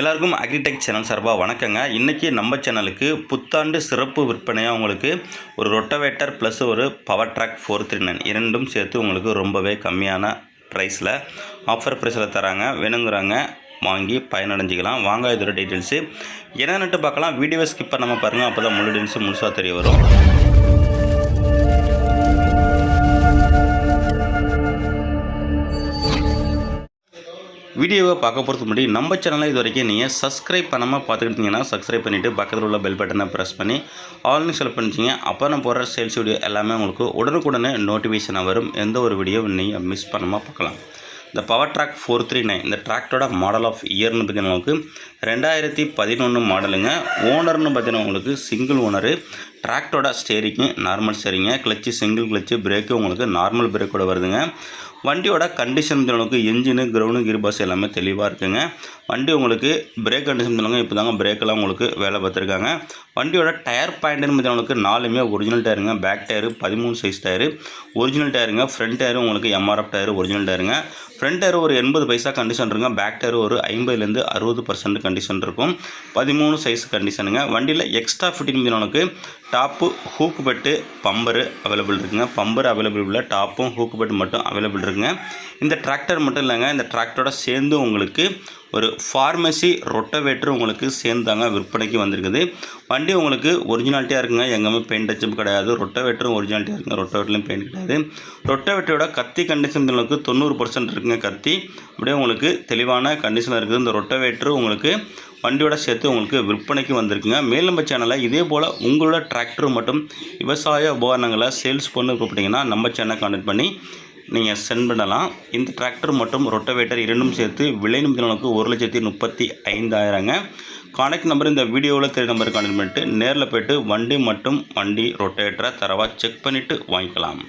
எல்லாருக்கும் agritech channel சார்பாக வணக்கங்க. இன்றைக்கி நம்ம சேனலுக்கு புத்தாண்டு சிறப்பு விற்பனையாக உங்களுக்கு ஒரு ரொட்டவேட்டர் ப்ளஸ் ஒரு power track four three nine இரண்டும் சேர்த்து உங்களுக்கு ரொம்பவே கம்மியான ப்ரைஸில் ஆஃபர் ப்ரைஸில் தராங்க. வேணுங்கிறாங்க வாங்கி பயனடைஞ்சிக்கலாம். வாங்க இதோட டீட்டெயில்ஸு என்னென்னட்டு பார்க்கலாம். வீடியோ ஸ்கிப் பண்ணாமல் பாருங்கள் அப்போ தான் முழு டீட்டெயில்ஸு முழுசாக தெரிய வரும். வீடியோவை பார்க்க போகிறதுக்கு முன்னாடி நம்ம சேனலை இது வரைக்கும் நீங்கள் சப்ஸ்கிரைப் பண்ணாமல் பார்த்துக்கிட்டீங்கன்னா சப்ஸ்கிரைப் பண்ணிவிட்டு பக்கத்தில் உள்ள பெல் பட்டனை ப்ரெஸ் பண்ணி ஆல்னு செலக்ட் பண்ணிச்சிங்க அப்போ நான் போடுற சேல்ஸ் வீடியோ எல்லாமே உங்களுக்கு உடனுக்குடனே நோட்டிஃபிகேஷனாக வரும். எந்த ஒரு வீடியோவும் நீங்கள் மிஸ் பண்ணாமல் பார்க்கலாம். இந்த power track four three nine இந்த ட்ராக்டோட மாடல் ஆஃப் இயர்னு பார்த்தீங்கன்னா உங்களுக்கு ரெண்டாயிரத்தி பதினொன்று மாடலுங்க ஓனர்னு பார்த்தீங்கன்னா உங்களுக்கு சிங்கிள் ஓனரு டிராக்டோட ஸ்டேரிங்கு நார்மல் ஸ்டேரிங்க கிளச்சு சிங்கிள் கிளச்சு பிரேக்கு உங்களுக்கு நார்மல் பிரேக்கோட வருதுங்க. வண்டியோட கண்டிஷன் உங்களுக்கு இன்ஜினு கிரவுண்டு கிர்பாஸ் எல்லாமே தெளிவாக இருக்குங்க. வண்டி உங்களுக்கு பிரேக் கண்டிஷன் சொல்லுங்க இப்போ தாங்க பிரேக்கெல்லாம் உங்களுக்கு வேலை பார்த்துருக்காங்க. வண்டியோட டயர் பாயிண்ட்னு பார்த்தீங்கன்னா நாலுமே ஒரிஜினல் டயருங்க பேக் டயரு பதிமூணு சைஸ் டயரு ஒரிஜினல் டயருங்க ஃப்ரண்ட் டயரும் உங்களுக்கு எம்ஆர்எஃப் டயரு ஒரிஜினல் டயருங்க ஃப்ரண்ட் டயர் ஒரு எண்பது பைசா கண்டிஷன் இருக்குங்க பேக் டயர் ஒரு ஐம்பதுலேருந்து அறுபது பர்சன்ட் கண்டிஷன் இருக்கும். பதிமூணு சைஸ் கண்டிஷனுங்க வண்டியில் எக்ஸ்ட்ரா ஃபிட்டிங் உங்களுக்கு top hook bed bumper available இருக்குங்க. பம்பர் அவைலபிள் இல்லை டாப்பும் ஹூக்கு பெட்டு மட்டும் அவைலபிள் இருக்குங்க. இந்த டிராக்டர் மட்டும் இல்லைங்க. இந்த டிராக்டரோட சேர்ந்து உங்களுக்கு ஒரு ஃபார்மசி ரொட்டவேட்டர் உங்களுக்கு சேர்ந்தாங்க. விற்பனைக்கு வந்திருக்குது. வண்டி உங்களுக்கு ஒரிஜினாலிட்டியாக இருக்குங்க. எங்கேயுமே பெயிண்ட் அச்சும் கிடையாது. ரொட்டவேட்டரும் ஒரிஜினாலிட்டியாக இருக்குங்க. ரொட்டவேட்டர்லையும் பெயிண்ட் கிடையாது. ரொட்டவேட்டரோட கத்தி கண்டிஷன் உங்களுக்கு தொண்ணூறு பர்சன்ட் இருக்குங்க கத்தி. அப்படியே உங்களுக்கு தெளிவான கண்டிஷனில் இருக்குது. இந்த ரொட்டவேட்டர் உங்களுக்கு வண்டியோட சேர்த்து உங்களுக்கு விற்பனைக்கு வந்திருக்குங்க. மேலும் நம்ம சேனலில் இதே போல் உங்களோட டிராக்டர் மற்றும் விவசாய உபகரணங்களை சேல்ஸ் பண்ண கூப்பிட்டிங்கன்னா நம்ம சேனலை கான்டெக்ட் பண்ணி நீங்கள் சென்ட் பண்ணலாம். இந்த டிராக்டர் மற்றும் ரொட்டவேட்டர் இரண்டும் சேர்த்து விலை நிமிடங்களுக்கு ஒரு லட்சத்தி முப்பத்தி ஐந்தாயிரங்க. கான்டாக்ட் நம்பர் இந்த வீடியோவில் தெரிய நம்பர் கான்டெக்ட் பண்ணிட்டு நேரில் போய்ட்டு வண்டி மற்றும் வண்டி ரொட்டவேட்டரை தரவாக செக் பண்ணிவிட்டு வாங்கிக்கலாம்.